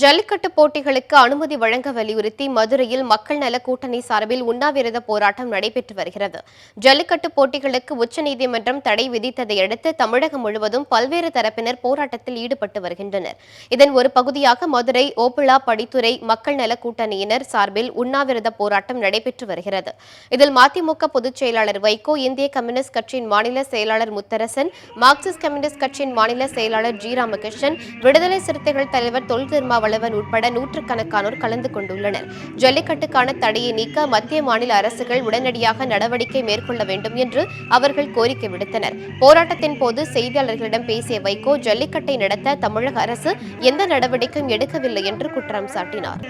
ஜல்லிக்கட்டு போட்டிகளுக்கு அனுமதி வழங்க வலியுறுத்தி மதுரையில் மக்கள் நல கூட்டணி சார்பில் உண்ணாவிரத போராட்டம் நடைபெற்று வருகிறது. ஜல்லிக்கட்டு போட்டிகளுக்கு உச்சநீதிமன்றம் தடை விதித்ததை அடுத்து தமிழகம் முழுவதும் பல்வேறு தரப்பினர் போராட்டத்தில் ஈடுபட்டு வருகின்றனர். இதன் ஒரு பகுதியாக மதுரை ஓபிளா படித்துறை மக்கள் நல கூட்டணியினர் சார்பில் உண்ணாவிரத போராட்டம் நடைபெற்று வருகிறது. இதில் மதிமுக பொதுச் செயலாளர் வைகோ இந்திய கம்யூனிஸ்ட் கட்சியின் மாநில செயலாளர் முத்தரசன் மார்க்சிஸ்ட் கம்யூனிஸ்ட் கட்சியின் மாநில செயலாளர் ஜி. ராமகிருஷ்ணன் விடுதலை சிறுத்தைகள் தலைவர் தொல் திருமாவளவன் காவலவன் உட்பட நூற்றுக்கணக்கானோர் கலந்து கொண்டுள்ளனர். ஜல்லிக்கட்டுக்கான தடையை நீக்க மத்திய மாநில அரசுகள் உடனடியாக நடவடிக்கை மேற்கொள்ள வேண்டும் என்று அவர்கள் கோரிக்கை விடுத்தனர். போராட்டத்தின் போது செய்தியாளர்களிடம் பேசிய வைகோ ஜல்லிக்கட்டை நடத்த தமிழக அரசு எந்த நடவடிக்கையும் எடுக்கவில்லை என்று குற்றம் சாட்டினார்.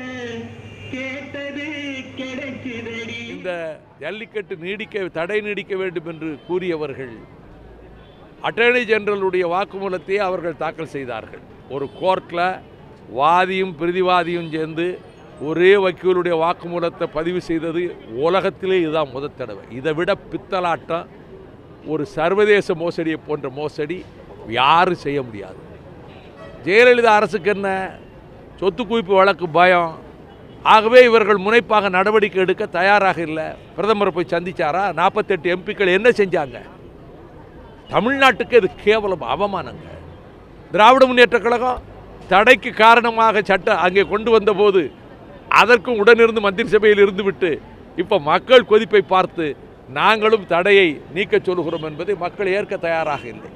இந்த ஜல்லிக்கட்டு நீடிக்க தடை நீடிக்க வேண்டும் என்று கூறியவர்கள் அட்டர்னி ஜெனரலுடைய வாக்குமூலத்தை அவர்கள் தாக்கல் செய்தார்கள். ஒரு கோர்ட்டில் வாதியும் பிரதிவாதியும் சேர்ந்து ஒரே வக்கீலுடைய வாக்குமூலத்தை பதிவு செய்தது உலகத்திலே இதுதான் முதல் தடவை. இதை விட பித்தலாட்டம் ஒரு சர்வதேச மோசடியை போன்ற மோசடி யாரும் செய்ய முடியாது. ஜெயலலிதா அரசுக்கு என்ன? சொத்து குவிப்பு வழக்கு பயம். ஆகவே இவர்கள் முனைப்பாக நடவடிக்கை எடுக்க தயாராக இல்லை. பிரதமரை போய் சந்திச்சாரா? நாற்பத்தெட்டு எம்பிக்கள் என்ன செஞ்சாங்க? தமிழ்நாட்டுக்கு இது கேவலம் அவமானங்க. திராவிட முன்னேற்ற கழகம் தடைக்கு காரணமாக சட்டம் அங்கே கொண்டு வந்தபோது அதற்கும் உடனிருந்து மந்திரி சபையில் இருந்துவிட்டு இப்போ மக்கள் கொதிப்பை பார்த்து நாங்களும் தடையை நீக்கச் சொல்கிறோம் என்பதை மக்கள் ஏற்க தயாராக இல்லை.